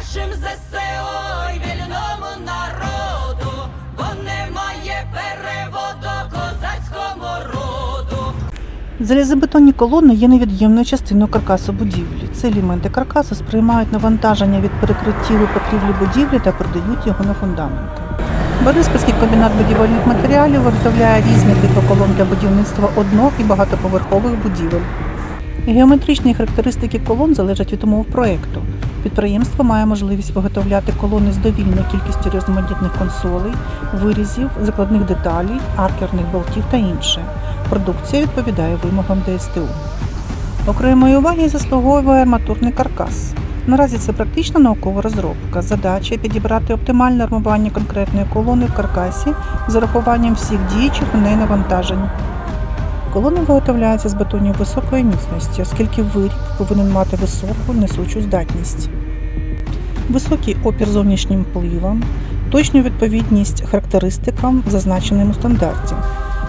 нашим ЗСО й вільному народу, бо немає переводу козацькому роду. Залізобетонні колони є невід'ємною частиною каркасу будівлі. Ці елементи каркасу сприймають навантаження від перекриттів і покрівлі будівлі та передають його на фундаменти. Бориспільський комбінат будівельних матеріалів виготовляє різні типи колон для будівництва одно- і багатоповерхових будівель. Геометричні характеристики колон залежать від умов проекту. Підприємство має можливість виготовляти колони з довільною кількістю різноманітних консолей, вирізів, закладних деталей, аркерних болтів та інше. Продукція відповідає вимогам ДСТУ. Окремої уваги заслуговує арматурний каркас. Наразі це практична наукова розробка. Задача підібрати оптимальне армування конкретної колони в каркасі з урахуванням всіх діючих у неї навантажень. Колона виготовляється з бетонів високої міцності, оскільки виріб повинен мати високу несучу здатність. Високий опір зовнішнім впливам, точну відповідність характеристикам, зазначеним у стандарті,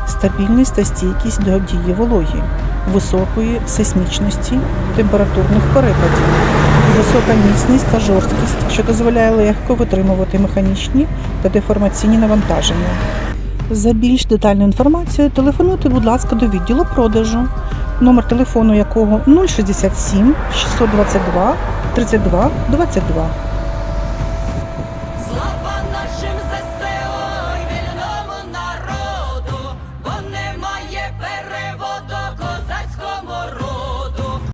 стабільність та стійкість до дії вологі, високої сейсмічності, температурних перепадів, висока міцність та жорсткість, що дозволяє легко витримувати механічні та деформаційні навантаження. За більш детальну інформацію телефонуйте, будь ласка, до відділу продажу, номер телефону якого 067 622 32 22.